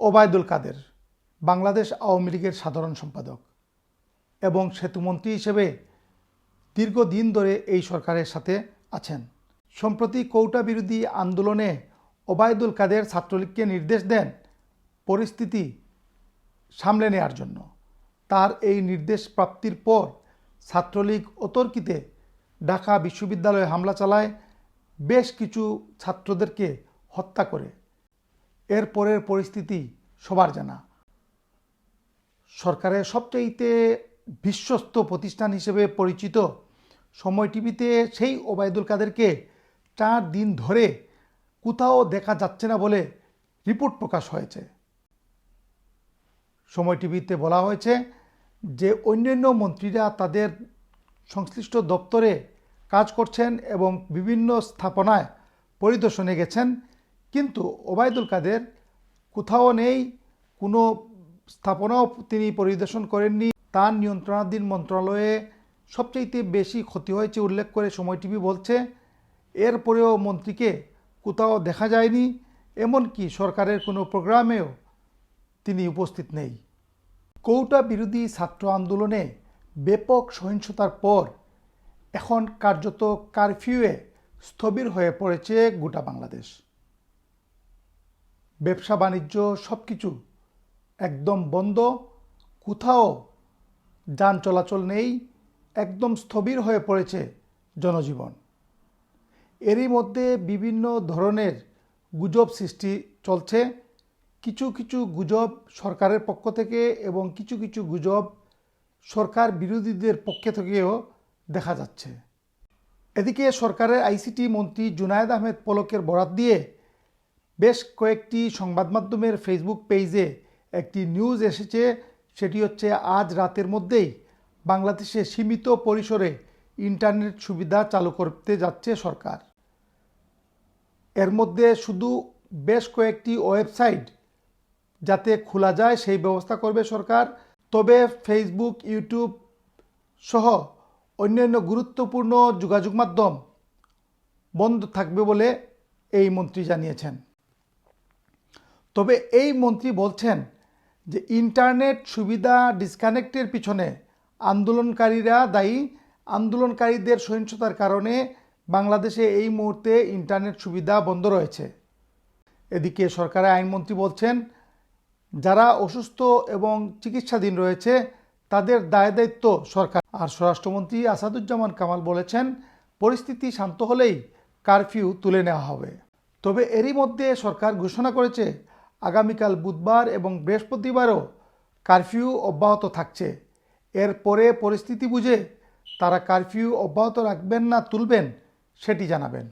ওবায়দুল কাদের, বাংলাদেশ আওয়ামী লীগের সাধারণ সম্পাদক এবং সেতুমন্ত্রী হিসেবে দীর্ঘদিন ধরে এই সরকারের সাথে আছেন। সম্প্রতি কৌটা বিরোধী আন্দোলনে ওবায়দুল কাদের ছাত্রলীগকে নির্দেশ দেন পরিস্থিতি সামলে নেওয়ার জন্য। তার এই নির্দেশ প্রাপ্তির পর ছাত্রলীগ অতর্কিতে ঢাকা বিশ্ববিদ্যালয়ে হামলা চালায় বেশ কিছু ছাত্রদেরকে হত্যা করে। এর পরের পরিস্থিতি সবার জানা। সরকারের সবচাইতে বিশ্বস্ত প্রতিষ্ঠান হিসেবে পরিচিত সময় টিভিতে সেই ওবায়দুল কাদেরকে চার দিন ধরে কোথাও দেখা যাচ্ছে না বলে রিপোর্ট প্রকাশ হয়েছে। সময় টিভিতে বলা হয়েছে যে অন্যান্য মন্ত্রীরা তাদের সংশ্লিষ্ট দপ্তরে কাজ করছেন এবং বিভিন্ন স্থাপনায় পরিদর্শনে গেছেন কিন্তু ওবায়দুল কাদের কোথাও নেই, কোনো স্থাপনাও তিনি পরিদর্শন করেননি। তার নিয়ন্ত্রণাধীন মন্ত্রণালয়ে সবচাইতে বেশি ক্ষতি হয়েছে উল্লেখ করে সময় টিভি বলছে, এরপরেও মন্ত্রীকে কোথাও দেখা যায়নি, এমনকি সরকারের কোনো প্রোগ্রামেও তিনি উপস্থিত নেই। কৌটা বিরোধী ছাত্র আন্দোলনে ব্যাপক সহিংসতার পর এখন কার্যত কারফিউয়ে স্থবির হয়ে পড়েছে গোটা বাংলাদেশ। ব্যবসা, বাণিজ্য সব কিছু একদম বন্ধ। কোথাও যান চলাচল নেই, একদম স্থবির হয়ে পড়েছে জনজীবন। এরই মধ্যে বিভিন্ন ধরনের গুজব সৃষ্টি চলছে। কিছু কিছু গুজব সরকারের পক্ষ থেকে এবং কিছু কিছু গুজব সরকার বিরোধীদের পক্ষে থেকেও দেখা যাচ্ছে। এদিকে সরকারের আইসিটি মন্ত্রী জুনায়েদ আহমেদ পলকের বরাত দিয়ে বেশ কয়েকটি সংবাদ মাধ্যমের ফেসবুক পেজে একটি নিউজ এসেছে, সেটি হচ্ছে আজ রাতের মধ্যেই বাংলাদেশে সীমিত পরিসরে ইন্টারনেট সুবিধা চালু করতে যাচ্ছে সরকার। এর মধ্যে শুধু বেশ কয়েকটি ওয়েবসাইট যাতে খোলা যায় সেই ব্যবস্থা করবে সরকার, তবে ফেসবুক ইউটিউব সহ অন্যান্য গুরুত্বপূর্ণ যোগাযোগ মাধ্যম বন্ধ থাকবে বলে এই মন্ত্রী জানিয়েছেন। তবে এই মন্ত্রী বলছেন যে ইন্টারনেট সুবিধা ডিসকানেক্টের পিছনে আন্দোলনকারীরা দায়ী। আন্দোলনকারীদের সহিংসতার কারণে বাংলাদেশে এই মুহূর্তে ইন্টারনেট সুবিধা বন্ধ রয়েছে। এদিকে সরকারের আইনমন্ত্রী বলছেন, যারা অসুস্থ এবং চিকিৎসাধীন রয়েছে, তাদের দায় দায়িত্ব সরকার। আর স্বরাষ্ট্রমন্ত্রী আসাদুজ্জামান কামাল বলেছেন, পরিস্থিতি শান্ত হলেই কারফিউ তুলে নেওয়া হবে। তবে এরই মধ্যে সরকার ঘোষণা করেছে আগামীকাল বুধবার এবং বৃহস্পতিবারও কারফিউ অব্যাহত থাকছে। এরপরে পরিস্থিতি বুঝে তারা কারফিউ অব্যাহত রাখবেন না তুলবেন, সেটি জানাবেন।